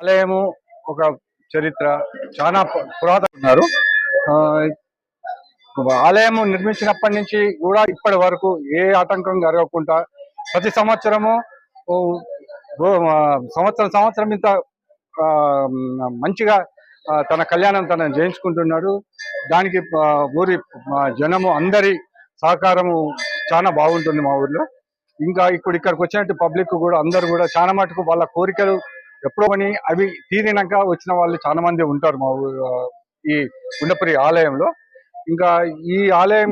ఆలయము ఒక చరిత్ర చాలా పురాతన ఉన్నారు. ఆ, ఆలయము నిర్మించినప్పటి నుంచి కూడా ఇప్పటి వరకు ఏ ఆటంకం జరగకుండా ప్రతి సంవత్సరము ఓ, సంవత్సరం సంవత్సరం ఇంత ఆ, మంచిగా తన కళ్యాణం తన చేయించుకుంటున్నాడు. దానికి ఊరి జనము అందరి సహకారము చాలా బాగుంటుంది మా ఊర్లో. ఇంకా ఇప్పుడు ఇక్కడికి వచ్చినట్టు పబ్లిక్ కూడా అందరు కూడా చాలా మటుకు వాళ్ళ కోరికలు ఎప్పుడో కానీ అవి తీరినాక వచ్చిన వాళ్ళు చాలా మంది ఉంటారు మా ఊరు ఈ గుండపురి ఆలయంలో. ఇంకా ఈ ఆలయం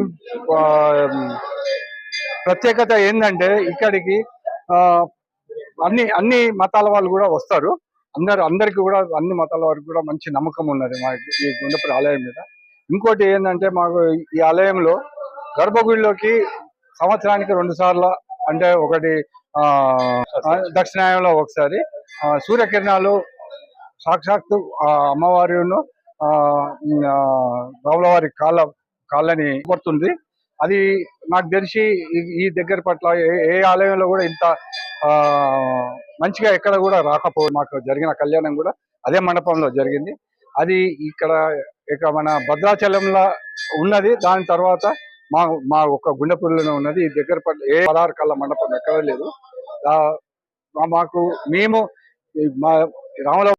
ప్రత్యేకత ఏంటంటే ఇక్కడికి ఆ, అన్ని అన్ని మతాల వాళ్ళు కూడా వస్తారు. అందరు అందరికి కూడా అన్ని మతాల వారికి కూడా మంచి నమ్మకం ఉన్నది మా ఈ గుండపురి ఆలయం మీద. ఇంకోటి ఏంటంటే మాకు ఈ ఆలయంలో గర్భగుడిలోకి సంవత్సరానికి రెండు సార్లు అంటే ఒకటి ఆ దక్షిణాయంలో ఒకసారి సూర్యకిరణాలు సాక్షాత్తు ఆ అమ్మవారిను ఆ కాళ్ళ కాళ్ళని పడుతుంది. అది నాకు తెలిసి ఈ- దగ్గర పట్ల ఏ- ఆలయంలో కూడా ఇంత ఆ మంచిగా ఎక్కడ కూడా రాకపో మాకు జరిగిన కళ్యాణం కూడా అదే మండపంలో జరిగింది. అది ఇక్కడ ఇక మన భద్రాచలంలో ఉన్నది. దాని తర్వాత మా మా ఒక గుండెపూర్లోనే ఉన్నది. ఈ దగ్గర పట్ల ఏ పదహారు కళ్ళ మండపం ఎక్కడ లేదు. మాకు మేము మా రామరావు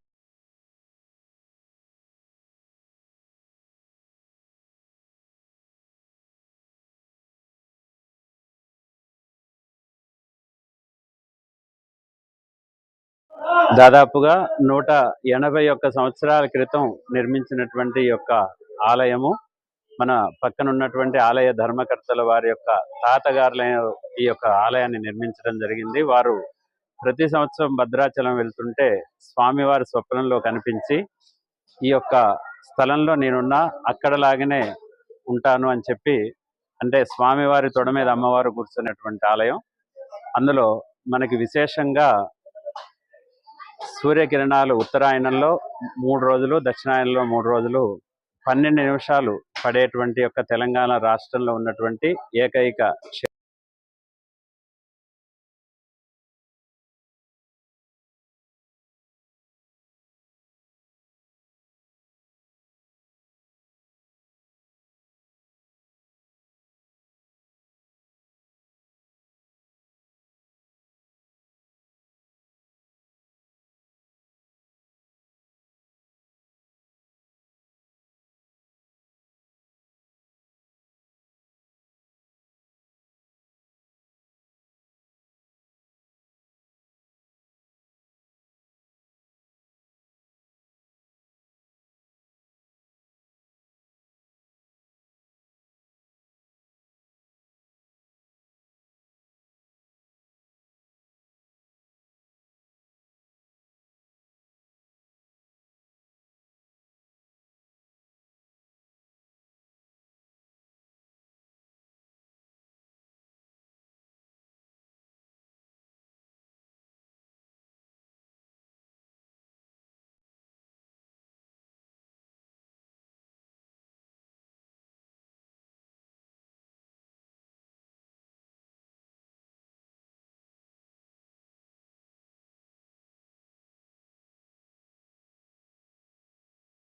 దాదాపుగా నూట ఎనభై ఒక్క సంవత్సరాల క్రితం నిర్మించినటువంటి ఈ యొక్క ఆలయము మన పక్కన ఉన్నటువంటి ఆలయ ధర్మకర్తల వారి యొక్క తాతగారుల ఈ యొక్క ఆలయాన్ని నిర్మించడం జరిగింది. వారు ప్రతి సంవత్సరం భద్రాచలం వెళ్తుంటే స్వామివారి స్వప్నంలో కనిపించి ఈ యొక్క స్థలంలో నేనున్నా అక్కడలాగానే ఉంటాను అని చెప్పి అంటే స్వామివారి తొడ మీద అమ్మవారు కూర్చున్నటువంటి ఆలయం. అందులో మనకి విశేషంగా సూర్యకిరణాలు ఉత్తరాయణంలో మూడు రోజులు దక్షిణాయనంలో మూడు రోజులు పన్నెండు నిమిషాలు పడేటువంటి యొక్క తెలంగాణ రాష్ట్రంలో ఉన్నటువంటి ఏకైక